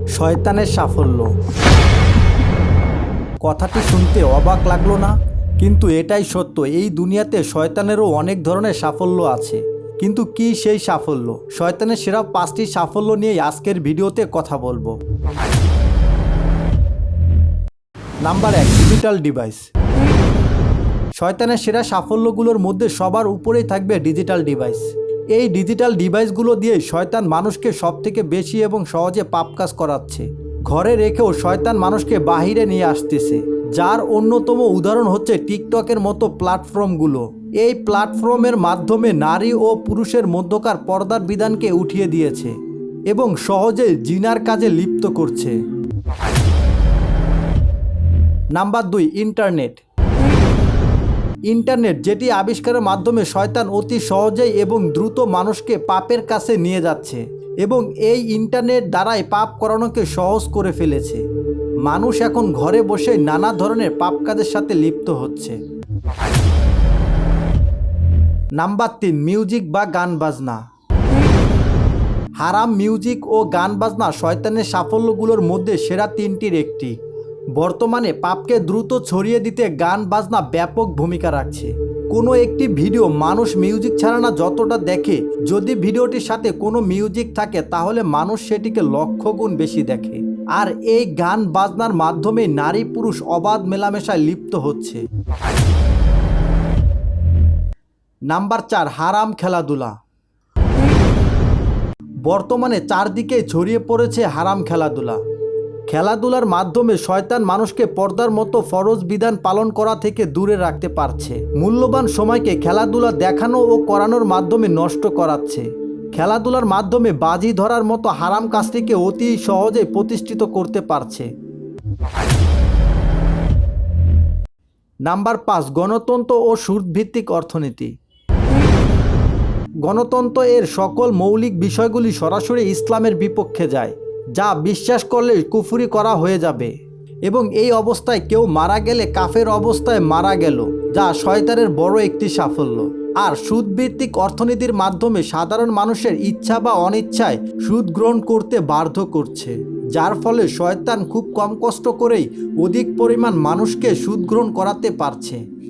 শয়তানের সাফল্য। কথাটি শুনতে অবাক লাগল না, কিন্তু এটাই সত্য, এই দুনিয়াতে শয়তানেরও অনেক ধরনের সাফল্য আছে। কিন্তু কি সেই সাফল্য? শয়তানের সেরা পাঁচটি সাফল্য নিয়ে আজকের ভিডিওতে কথা বলব। নাম্বার এক, ডিজিটাল ডিভাইস। শয়তানের সেরা সাফল্যগুলোর মধ্যে সবার উপরেই থাকবে ডিজিটাল ডিভাইস। এই ডিজিটাল ডিভাইসগুলো দিয়ে শয়তান মানুষকে সব থেকে বেশি এবং সহজে পাপ কাজ করাচ্ছে। ঘরে রেখেও শয়তান মানুষকে বাহিরে নিয়ে আসতেছে। যার অন্যতম উদাহরণ হচ্ছে টিকটকের মতো প্ল্যাটফর্মগুলো। এই প্ল্যাটফর্মের মাধ্যমে নারী ও পুরুষের মধ্যকার পর্দার বিধানকে উঠিয়ে দিয়েছে এবং সহজে জিনার কাজে লিপ্ত করছে। নাম্বার দুই, ইন্টারনেট। ইন্টারনেট, যেটি আবিষ্কারের মাধ্যমে শয়তান অতি সহজেই এবং দ্রুত মানুষকে পাপের কাছে নিয়ে যাচ্ছে এবং এই ইন্টারনেট দ্বারাই পাপ করানোকে সহজ করে ফেলেছে। মানুষ এখন ঘরে বসে নানা ধরনের পাপ কাজের সাথে লিপ্ত হচ্ছে। নাম্বার তিন, মিউজিক বা গান বাজনা। হারাম মিউজিক ও গান বাজনা শয়তানের সাফল্যগুলোর মধ্যে সেরা তিনটির একটি। বর্তমানে পাপকে দ্রুত ছড়িয়ে দিতে গান বাজনা ব্যাপক ভূমিকা রাখছে। কোনো একটি ভিডিও মানুষ মিউজিক ছাড়া না যতটা দেখে, যদি ভিডিওটির সাথে কোনো মিউজিক থাকে, তাহলে মানুষ সেটিকে লক্ষ গুণ বেশি দেখে। আর এই গান বাজনার মাধ্যমে নারী পুরুষ অবাধ মেলামেশায় লিপ্ত হচ্ছে। নাম্বার চার, হারাম খেলাধুলা। বর্তমানে চারদিকে ছড়িয়ে পড়েছে হারাম খেলাধুলা। খেলাধুলার মাধ্যমে শয়তান মানুষকে পর্দার মতো ফরজ বিধান পালন করা থেকে দূরে রাখতে পারছে। মূল্যবান সময়কে খেলাধুলা দেখানো ও করানোর মাধ্যমে নষ্ট করাচ্ছে। খেলাধুলার মাধ্যমে বাজি ধরার মতো হারাম কাজটিকে অতি সহজে প্রতিষ্ঠিত করতে পারছে। নাম্বার পাঁচ, গণতন্ত্র ও সুদভিত্তিক অর্থনীতি। গণতন্ত্র এর সকল মৌলিক বিষয়গুলি সরাসরি ইসলামের বিপক্ষে যায়। যা বিশ্বাস করলে কুফুরি করা হয়ে যাবে। এবং এই অবস্থায় কেউ মারা গেলে কাফের অবস্থায় মারা গেল, যা শয়তানের বড় একটি সাফল্য। আর সুদভিত্তিক অর্থনীতির মাধ্যমে সাধারণ মানুষের ইচ্ছা বা অনিচ্ছায় সুদ গ্রহণ করতে বাধ্য করছে, যার ফলে শয়তান খুব কম কষ্ট করেই অধিক পরিমাণ মানুষকে সুদ গ্রহণ করাতে পারছে।